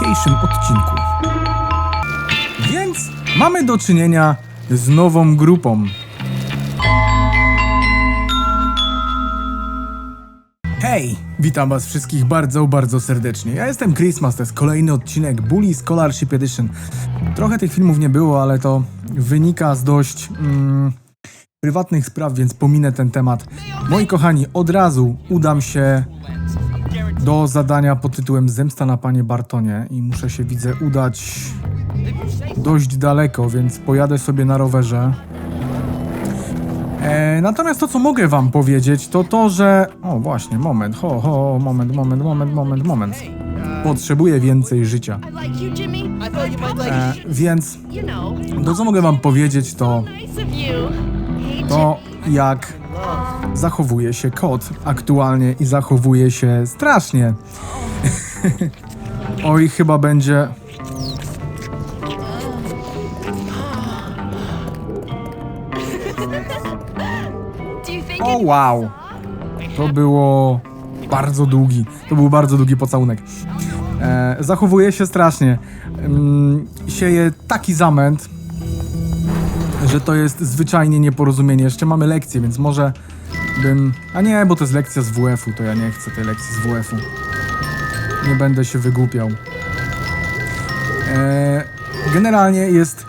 dzisiejszym odcinku. Więc mamy do czynienia z nową grupą. Hej! Witam was wszystkich bardzo, bardzo serdecznie. Ja jestem Christmas, to jest kolejny odcinek Bully Scholarship Edition. Trochę tych filmów nie było, ale to wynika z dość mm, prywatnych spraw, więc pominę ten temat. Moi kochani, od razu udam się do zadania pod tytułem Zemsta na panie Bartonie i muszę się, widzę, udać dość daleko, więc pojadę sobie na rowerze. E, natomiast to, co mogę wam powiedzieć, to to, że... O, właśnie, moment, ho, ho, moment, moment, moment, moment, moment. Potrzebuję więcej życia. E, więc to, co mogę wam powiedzieć, to to, jak zachowuje się kot aktualnie i zachowuje się strasznie. Oj, chyba będzie... O wow! To było bardzo długi. To był bardzo długi pocałunek. E, zachowuje się strasznie. Mm, sieje taki zamęt, że to jest zwyczajnie nieporozumienie. Jeszcze mamy lekcję, więc może bym. A nie, bo to jest lekcja z WF-u, to ja nie chcę tej lekcji z WF-u. Nie będę się wygłupiał. E, generalnie jest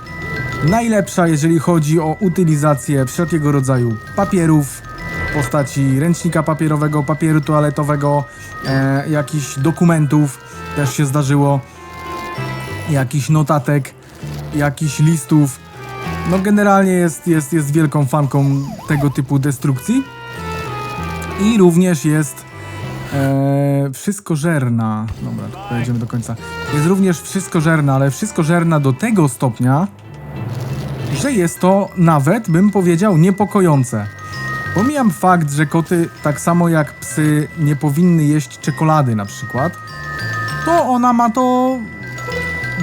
najlepsza, jeżeli chodzi o utylizację wszelkiego rodzaju papierów w postaci ręcznika papierowego, papieru toaletowego, e, jakichś dokumentów, też się zdarzyło, jakichś notatek, jakichś listów. No generalnie jest, jest, jest wielką fanką tego typu destrukcji. I również jest e, wszystkożerna. Dobra, tu pojedziemy do końca. Jest również wszystkożerna, ale wszystkożerna do tego stopnia, że jest to nawet, bym powiedział, niepokojące. Pomijam fakt, że koty, tak samo jak psy, nie powinny jeść czekolady na przykład, to ona ma to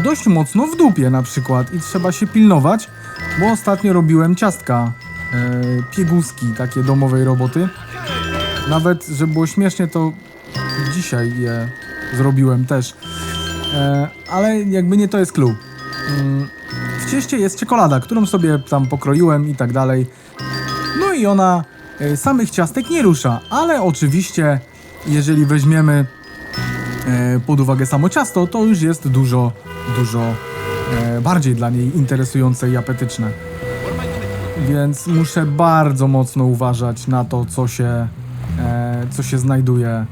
dość mocno w dupie na przykład i trzeba się pilnować, bo ostatnio robiłem ciastka, e, pieguski, takie domowej roboty. Nawet, żeby było śmiesznie, to dzisiaj je zrobiłem też. E, ale jakby nie to jest clue. Mm, w cieście jest czekolada, którą sobie tam pokroiłem i tak dalej. No i ona e, samych ciastek nie rusza, ale oczywiście, jeżeli weźmiemy e, pod uwagę samo ciasto, to już jest dużo, dużo e, bardziej dla niej interesujące i apetyczne. Więc muszę bardzo mocno uważać na to, co się, co się znajduje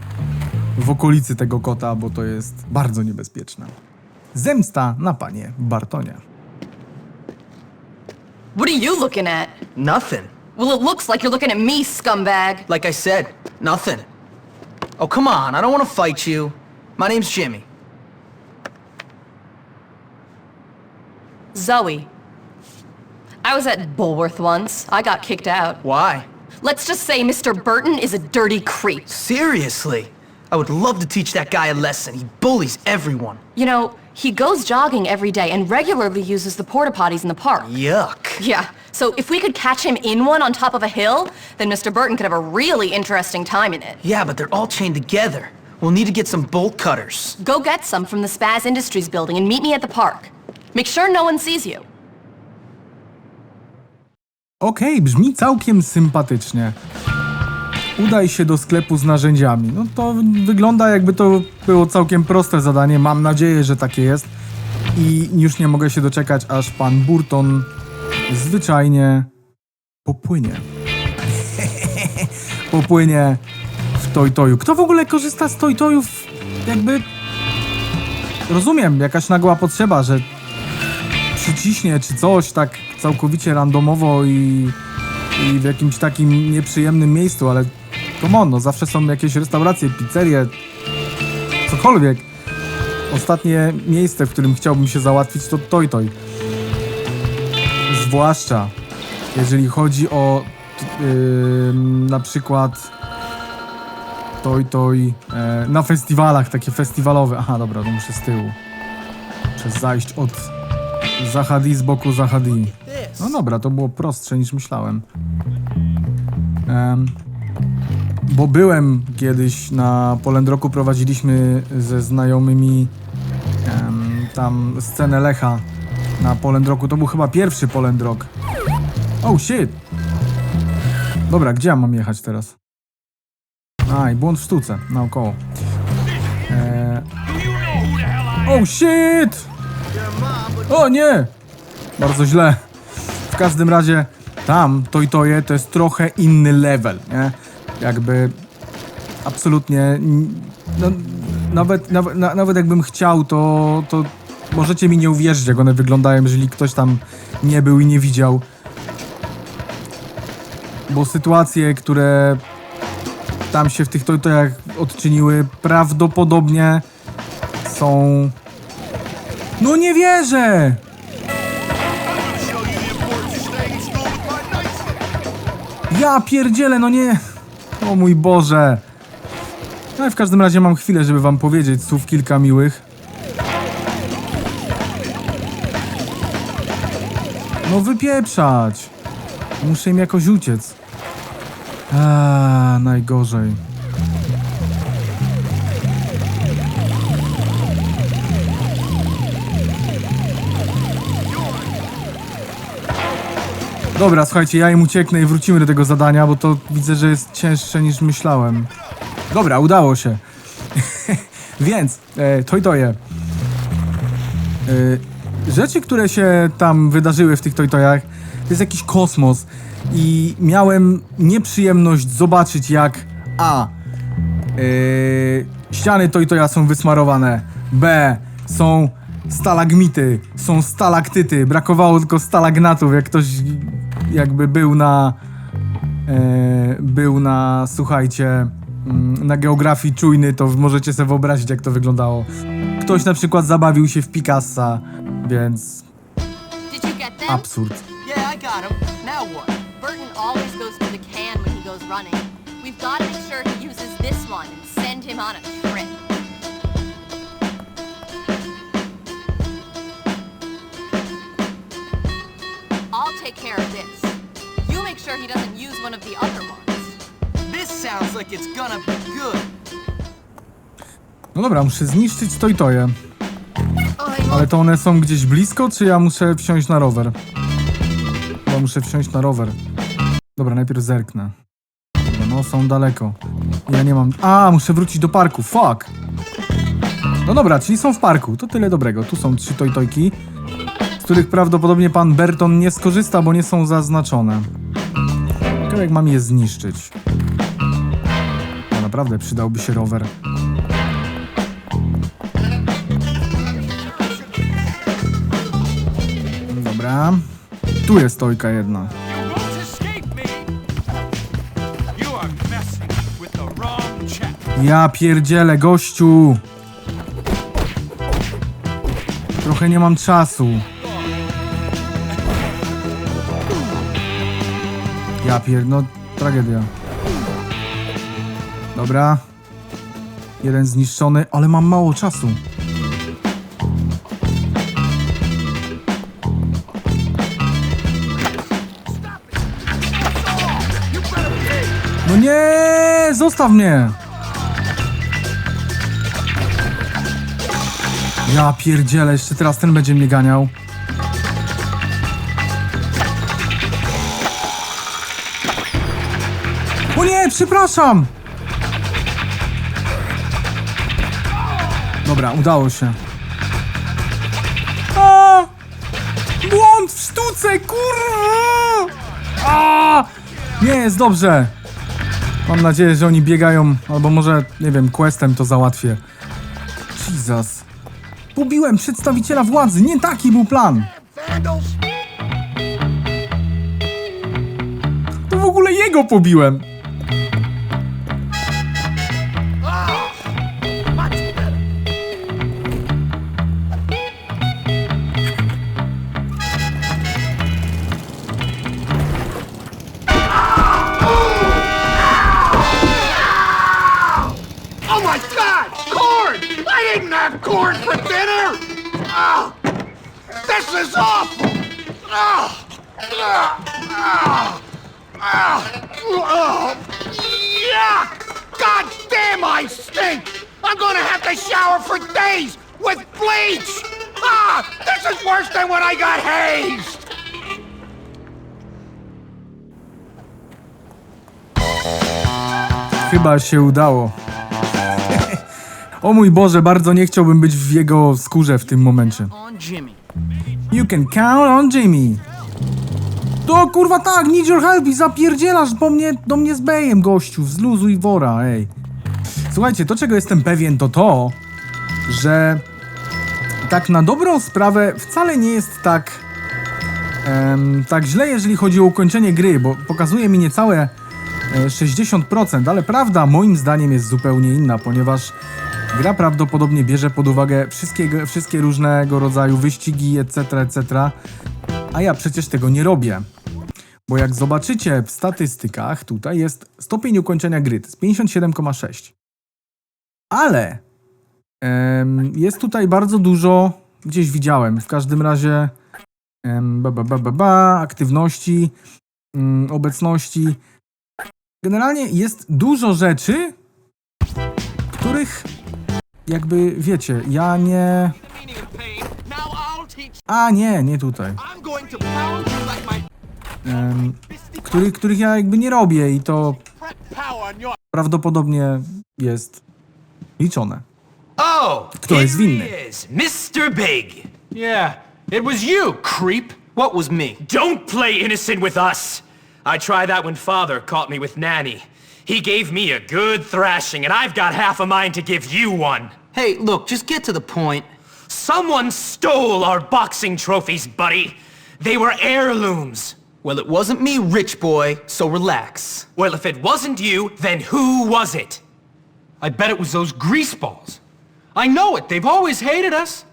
w okolicy tego kota, bo to jest bardzo niebezpieczne. Zemsta na panie Bartonie. What are you looking at? Nothing. Well, it looks like you're looking at me, scumbag. Like I said, nothing. Oh, come on. I don't want to fight you. My name's Jimmy. Zoe. I was at Bulworth once. I got kicked out. Why? Let's just say Mr. Burton is a dirty creep. Seriously? I would love to teach that guy a lesson. He bullies everyone. You know, he goes jogging every day and regularly uses the porta potties in the park. Yuck. Yeah, so if we could catch him in one on top of a hill, then Mr. Burton could have a really interesting time in it. Yeah, but they're all chained together. We'll need to get some bolt cutters. Go get some from the Spaz Industries building and meet me at the park. Make sure no one sees you. Okej, brzmi całkiem sympatycznie. Udaj się do sklepu z narzędziami. No to wygląda jakby to było całkiem proste zadanie. Mam nadzieję, że takie jest. I już nie mogę się doczekać, aż pan Burton zwyczajnie popłynie. popłynie w Toy-Toyu. Kto w ogóle korzysta z Toy-Toyów? Jakby... Rozumiem, jakaś nagła potrzeba, że przyciśnie czy coś tak całkowicie randomowo i, i w jakimś takim nieprzyjemnym miejscu, ale come on, no zawsze są jakieś restauracje, pizzerie, cokolwiek. Ostatnie miejsce, w którym chciałbym się załatwić to Toy Toy. Zwłaszcza jeżeli chodzi o ym, na przykład Toy Toy e, na festiwalach, takie festiwalowe. Aha, dobra, to muszę z tyłu. Muszę zajść od Zahadi z boku Zahadi. No dobra, to było prostsze niż myślałem. Em, bo byłem kiedyś na Polendroku, prowadziliśmy ze znajomymi em, tam scenę Lecha na Polendroku. To był chyba pierwszy Polendrok. Oh shit! Dobra, gdzie ja mam jechać teraz? A, i błąd w sztuce, naokoło. Eee... Oh shit! O nie! Bardzo źle. W każdym razie tam, to i to je, to jest trochę inny level, nie? Jakby absolutnie no, nawet, nawet, na, nawet jakbym chciał, to, to możecie mi nie uwierzyć, jak one wyglądają, jeżeli ktoś tam nie był i nie widział. Bo sytuacje, które tam się w tych to, to jak odczyniły, prawdopodobnie są... No nie wierzę! Ja pierdzielę, no nie... O mój Boże. No i w każdym razie mam chwilę, żeby wam powiedzieć słów kilka miłych. No wypieprzać. Muszę im jakoś uciec. A, najgorzej. Dobra, słuchajcie, ja im ucieknę i wrócimy do tego zadania, bo to widzę, że jest cięższe niż myślałem. Dobra, udało się. Więc, e. E, rzeczy, które się tam wydarzyły w tych tojtojach, to jest jakiś kosmos. I miałem nieprzyjemność zobaczyć, jak A. Yy, ściany tojtoja są wysmarowane. B. Są stalagmity, są stalaktyty. Brakowało tylko stalagnatów, jak ktoś jakby był na. e, był na, słuchajcie, mm, na geografii czujny, to możecie sobie wyobrazić, jak to wyglądało. Ktoś na przykład zabawił się w Picassa, więc absurd. Yeah, I got him. Now what? Burton always goes for the can when he goes running. We've got to make sure he uses this one and send him on a of the other ones. This sounds like it's gonna be good. No dobra, muszę zniszczyć to i to je. Ale to one są gdzieś blisko, czy ja muszę wsiąść na rower? Chyba muszę wsiąść na rower. Dobra, najpierw zerknę. No, są daleko. Ja nie mam... A, muszę wrócić do parku, fuck! No dobra, czyli są w parku, to tyle dobrego. Tu są trzy tojtojki, z których prawdopodobnie pan Berton nie skorzysta, bo nie są zaznaczone. Jak mam je zniszczyć. Naprawdę, przydałby się rower. Dobra. Tu jest tojka jedna. Ja pierdzielę, gościu! Trochę nie mam czasu. Ja pier... no tragedia. Dobra. Jeden zniszczony, ale mam mało czasu. No nie! Zostaw mnie! Ja pierdzielę, jeszcze teraz ten będzie mnie ganiał. Nie, przepraszam! Dobra, udało się. A! Błąd w sztuce, kurwa! Nie jest dobrze. Mam nadzieję, że oni biegają, albo może, nie wiem, questem to załatwię. Jesus. Pobiłem przedstawiciela władzy, nie taki był plan. To w ogóle jego pobiłem. God damn, I stink! I'm gonna have to shower for days with bleach! Ah! This is worse than when I got hazed! Chyba się udało. o mój Boże, bardzo nie chciałbym być w jego skórze w tym momencie. You can count on Jimmy. To kurwa tak, need your help i zapierdzielasz po mnie, do mnie z bejem, gościu. Zluzuj wora, ej. Słuchajcie, to czego jestem pewien to to, że tak na dobrą sprawę wcale nie jest tak em, tak źle, jeżeli chodzi o ukończenie gry, bo pokazuje mi niecałe e, 60%, ale prawda moim zdaniem jest zupełnie inna, ponieważ gra prawdopodobnie bierze pod uwagę wszystkie, wszystkie różnego rodzaju wyścigi, etc., etc., a ja przecież tego nie robię. Bo jak zobaczycie w statystykach, tutaj jest stopień ukończenia gry, to jest 57,6. Ale em, jest tutaj bardzo dużo, gdzieś widziałem, w każdym razie em, ba, ba, ba, ba, ba, aktywności, mm, obecności. Generalnie jest dużo rzeczy, których jakby wiecie, ja nie. A nie, nie tutaj. Em, który, których ja jakby nie robię i to prawdopodobnie jest liczone. Oh, Kto jest winny? Mr. Big. Yeah, it was you, creep. What was me? Don't play innocent with us. I tried that when Father caught me with Nanny. He gave me a good thrashing, and I've got half a mind to give you one. Hey, look, just get to the point. Someone stole our boxing trophies, buddy. They were heirlooms. Well, it wasn't me, rich boy, so relax. Well, if it wasn't you, then who was it? I bet it was those greaseballs. I know it. They've always hated us.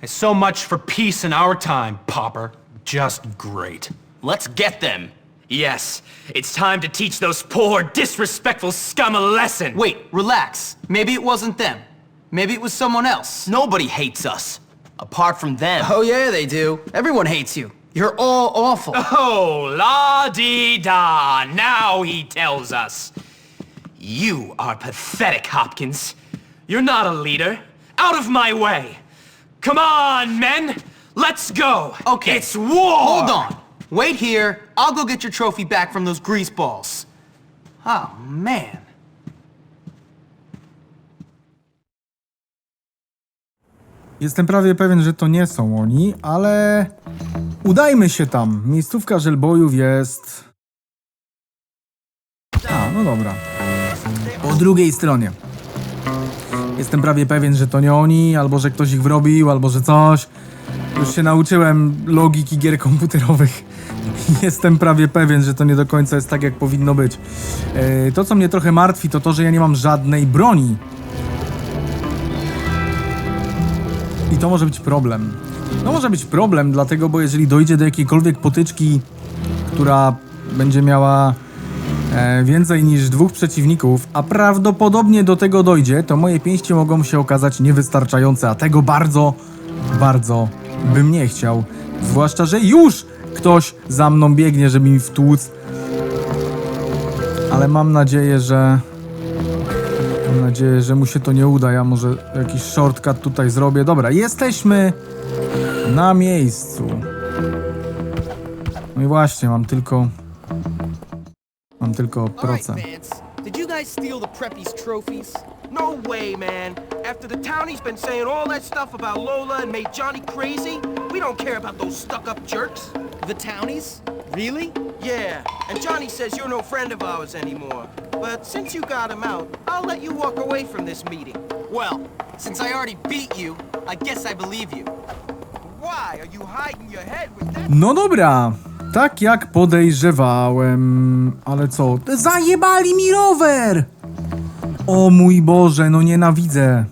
It's so much for peace in our time, Popper. Just great. Let's get them. Yes, it's time to teach those poor, disrespectful scum a lesson. Wait, relax. Maybe it wasn't them. Maybe it was someone else. Nobody hates us. Apart from them. Oh, yeah, they do. Everyone hates you. You're all awful. Oh, la-dee-da. Now he tells us. You are pathetic, Hopkins. You're not a leader. Out of my way. Come on, men. Let's go. Okay. It's war. Hold on. Wait here. I'll go get your trophy back from those greaseballs. Oh, man. Jestem prawie pewien, że to nie są oni, ale udajmy się tam. Miejscówka żelbojów jest. A, no dobra. Po drugiej stronie. Jestem prawie pewien, że to nie oni, albo że ktoś ich wrobił, albo że coś. Już się nauczyłem logiki gier komputerowych. Jestem prawie pewien, że to nie do końca jest tak, jak powinno być. Yy, to, co mnie trochę martwi, to to, że ja nie mam żadnej broni. To może być problem. To może być problem, dlatego, bo jeżeli dojdzie do jakiejkolwiek potyczki, która będzie miała e, więcej niż dwóch przeciwników, a prawdopodobnie do tego dojdzie, to moje pięści mogą się okazać niewystarczające, a tego bardzo, bardzo bym nie chciał. Zwłaszcza, że już ktoś za mną biegnie, żeby mi wtłuc. Ale mam nadzieję, że Mam nadzieję, że mu się to nie uda. Ja może jakiś shortcut tutaj zrobię. Dobra, jesteśmy na miejscu. No i właśnie, mam tylko. Mam tylko procent. Did you guys steal the Preppies trophies? No way, man. After the townie's been saying all that stuff about Lola and made Johnny crazy, we don't care about those stuck-up jerks. The Townies? Really? Yeah, and Johnny says you're no friend of ours anymore. But since you got him out, I'll let you walk away from this meeting. Well, since I already beat you, I guess I believe you. Why? Are you hiding your head with that? No dobra, tak jak podejrzewałem. Ale co? Zajebali mi rower! O mój Boże, no nienawidzę.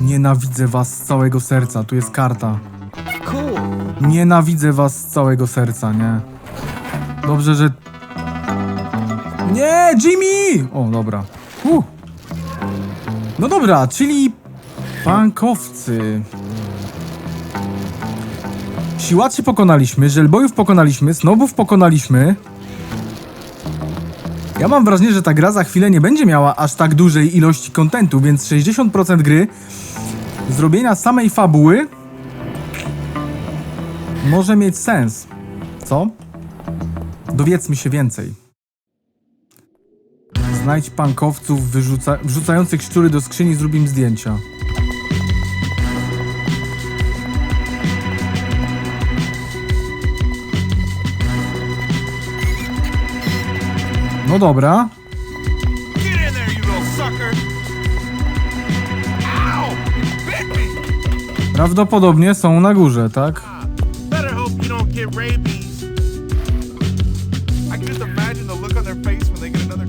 Nienawidzę was z całego serca. Tu jest karta. Nienawidzę was z całego serca, nie? Dobrze, że... Nie, Jimmy! O, dobra. Uh. No dobra, czyli... Pankowcy. Siłaczy pokonaliśmy, żelbojów pokonaliśmy, snobów pokonaliśmy. Ja mam wrażenie, że ta gra za chwilę nie będzie miała aż tak dużej ilości kontentu, więc 60% gry zrobienia samej fabuły może mieć sens. Co? Dowiedzmy się więcej. Znajdź pankowców wyrzuca wrzucających szczury do skrzyni, zrób im zdjęcia. No dobra. Prawdopodobnie są na górze, tak? Rabies. I can just imagine the look on their face when they get another.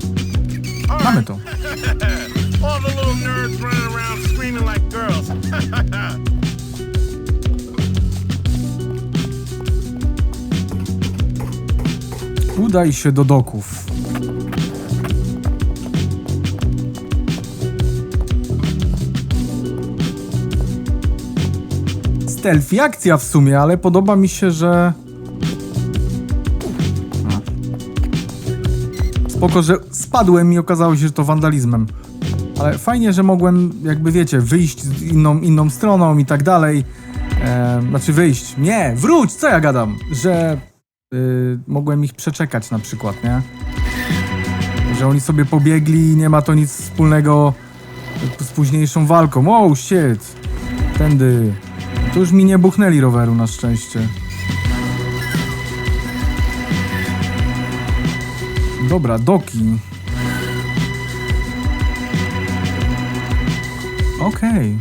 All Mamy right. to. All the little nerds running around screaming like girls. Udaj się do doków. Stealth akcja w sumie, ale podoba mi się, że... Spoko, że spadłem i okazało się, że to wandalizmem. Ale fajnie, że mogłem, jakby wiecie, wyjść z inną, inną stroną i tak dalej. E, znaczy wyjść. Nie, wróć, co ja gadam? Że y, mogłem ich przeczekać na przykład, nie? Że oni sobie pobiegli i nie ma to nic wspólnego z późniejszą walką. Oh shit! Tędy. To już mi nie buchnęli roweru na szczęście. Dobra, doki. Okej.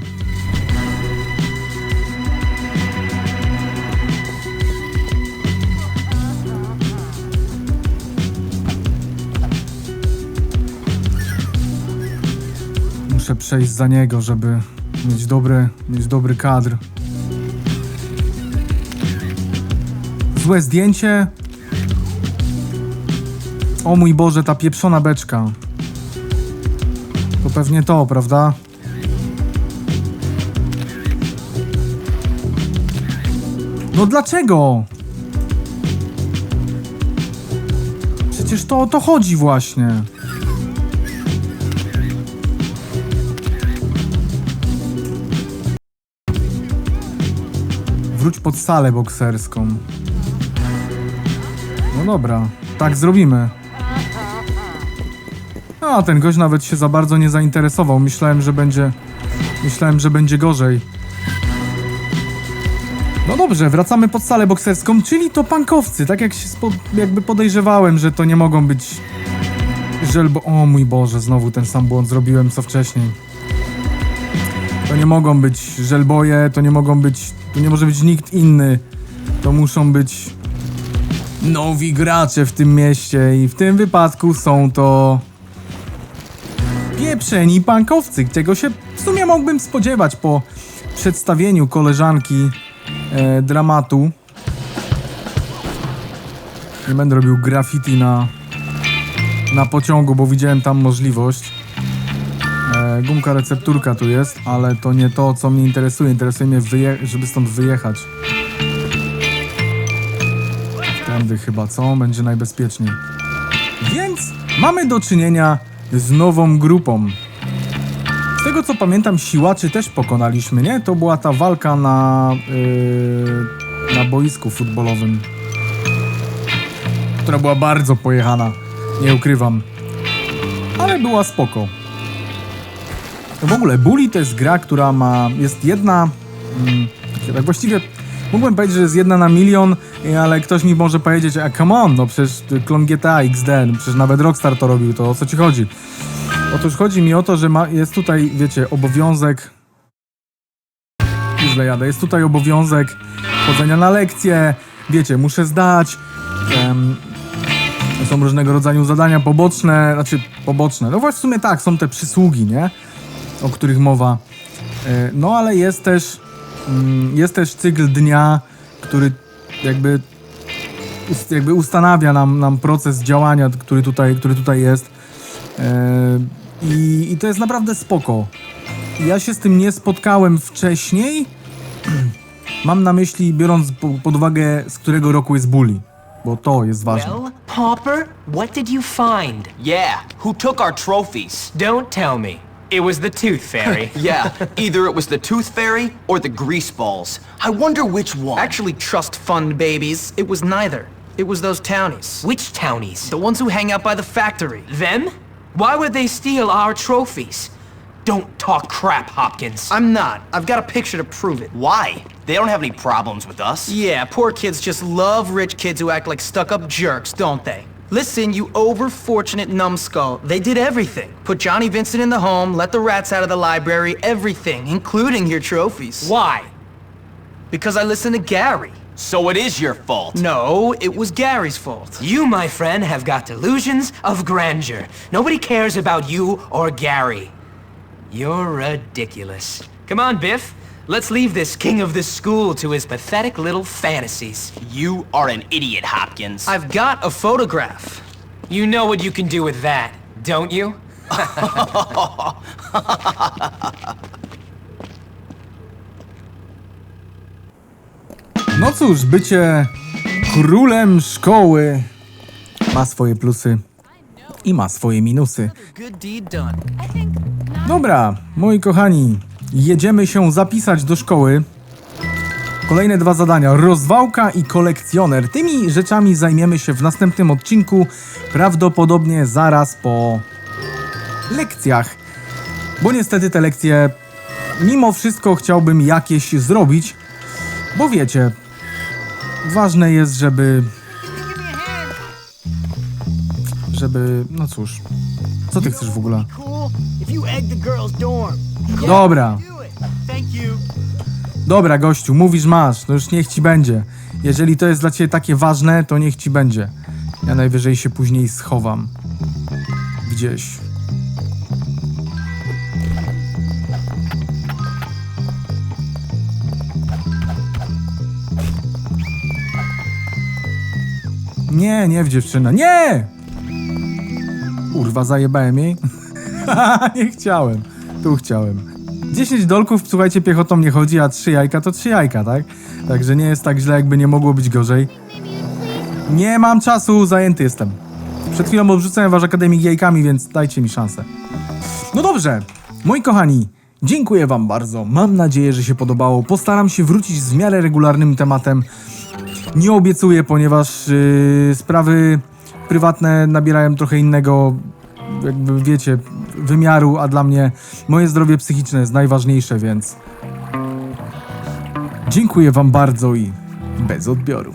Muszę przejść za niego, żeby mieć dobry, mieć dobry kadr. Złe zdjęcie. O mój Boże, ta pieprzona beczka. To pewnie to, prawda? No dlaczego? Przecież to o to chodzi właśnie. Wróć pod salę bokserską. No dobra, tak zrobimy. A, ten gość nawet się za bardzo nie zainteresował. Myślałem, że będzie... Myślałem, że będzie gorzej. No dobrze, wracamy pod salę bokserską, czyli to pankowcy. Tak jak się spo, jakby podejrzewałem, że to nie mogą być żelbo... O mój Boże, znowu ten sam błąd zrobiłem co wcześniej. To nie mogą być żelboje, to nie mogą być... To nie może być nikt inny. To muszą być nowi gracze w tym mieście i w tym wypadku są to pieprzeni pankowcy, czego się w sumie mógłbym spodziewać po przedstawieniu koleżanki e, dramatu. Nie będę robił graffiti na, na pociągu, bo widziałem tam możliwość. E, gumka recepturka tu jest, ale to nie to, co mnie interesuje. Interesuje mnie, żeby stąd wyjechać. Tędy chyba, co? Będzie najbezpieczniej. Więc mamy do czynienia z nową grupą. Z tego co pamiętam, siłaczy też pokonaliśmy, nie? To była ta walka na, yy, na boisku futbolowym, która była bardzo pojechana, nie ukrywam. Ale była spoko. W ogóle Bully to jest gra, która ma. jest jedna. Mm, tak właściwie mógłbym powiedzieć, że jest jedna na milion, ale ktoś mi może powiedzieć, a come on, no przecież klon GTA XD, no przecież nawet Rockstar to robił, to o co ci chodzi? Otóż chodzi mi o to, że ma, jest tutaj, wiecie, obowiązek. Źle jadę. Jest tutaj obowiązek chodzenia na lekcje. Wiecie, muszę zdać. są różnego rodzaju zadania poboczne, znaczy poboczne. No właśnie w sumie tak, są te przysługi, nie? O których mowa. E, No ale jest też jest też cykl dnia, który jakby jakby ustanawia nam, nam proces działania, który tutaj, który tutaj jest. E, I, I to jest naprawdę spoko. Ja się z tym nie spotkałem wcześniej. Mam na myśli, biorąc po, pod uwagę, z którego roku jest Bully. Bo to jest ważne. Well, Popper, what did you find? Yeah, who took our trophies? Don't tell me. It was the Tooth Fairy. Yeah, either it was the Tooth Fairy or the Grease Balls. I wonder which one. Actually, trust fund babies. It was neither. It was those townies. Which townies? The ones who hang out by the factory. Them? Why would they steal our trophies? Don't talk crap, Hopkins. I'm not. I've got a picture to prove it. Why? They don't have any problems with us. Yeah, poor kids just love rich kids who act like stuck-up jerks, don't they? Listen, you over-fortunate numbskull. They did everything. Put Johnny Vincent in the home, let the rats out of the library, everything, including your trophies. Why? Because I listened to Gary. So it is your fault. No, it was Gary's fault. You, my friend, have got delusions of grandeur. Nobody cares about you or Gary. You're ridiculous. Come on, Biff. Let's leave this king of the school to his pathetic little fantasies. You are an idiot, Hopkins. I've got a photograph. You know what you can do with that, don't you? No cóż, bycie królem szkoły ma swoje plusy i ma swoje minusy. Good deed done. Dobra, moi kochani, jedziemy się zapisać do szkoły. Kolejne dwa zadania: rozwałka i kolekcjoner. Tymi rzeczami zajmiemy się w następnym odcinku, prawdopodobnie zaraz po lekcjach. Bo niestety te lekcje, mimo wszystko, chciałbym jakieś zrobić, bo wiecie, ważne jest, żeby. Żeby. No cóż. Co ty chcesz w ogóle? Dobra. Dobra, gościu, mówisz masz, no już niech ci będzie. Jeżeli to jest dla ciebie takie ważne, to niech ci będzie. Ja najwyżej się później schowam. Gdzieś. Nie, nie w dziewczynę. Nie! Kurwa, zajebałem jej. nie chciałem. Tu chciałem. 10 dolków, słuchajcie, piechotą nie chodzi, a 3 jajka to 3 jajka, tak? Także nie jest tak źle, jakby nie mogło być gorzej. Nie mam czasu, zajęty jestem. Przed chwilą odrzucałem wasz akademik jajkami, więc dajcie mi szansę. No dobrze, moi kochani, dziękuję wam bardzo. Mam nadzieję, że się podobało. Postaram się wrócić z miarę regularnym tematem. Nie obiecuję, ponieważ yy, sprawy prywatne nabierają trochę innego, jakby wiecie, wymiaru, a dla mnie moje zdrowie psychiczne jest najważniejsze, więc dziękuję wam bardzo i bez odbioru.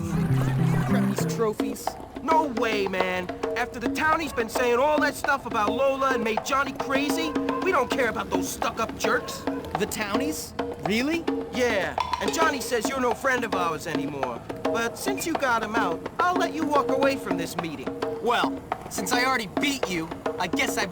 No way, man. After the townie's been saying all that stuff about Lola and made Johnny crazy, we don't care about those stuck-up jerks. The townies? Really? Yeah, and Johnny says you're no friend of ours anymore. But since you got him out, I'll let you walk away from this meeting. Well, since I already beat you, I guess I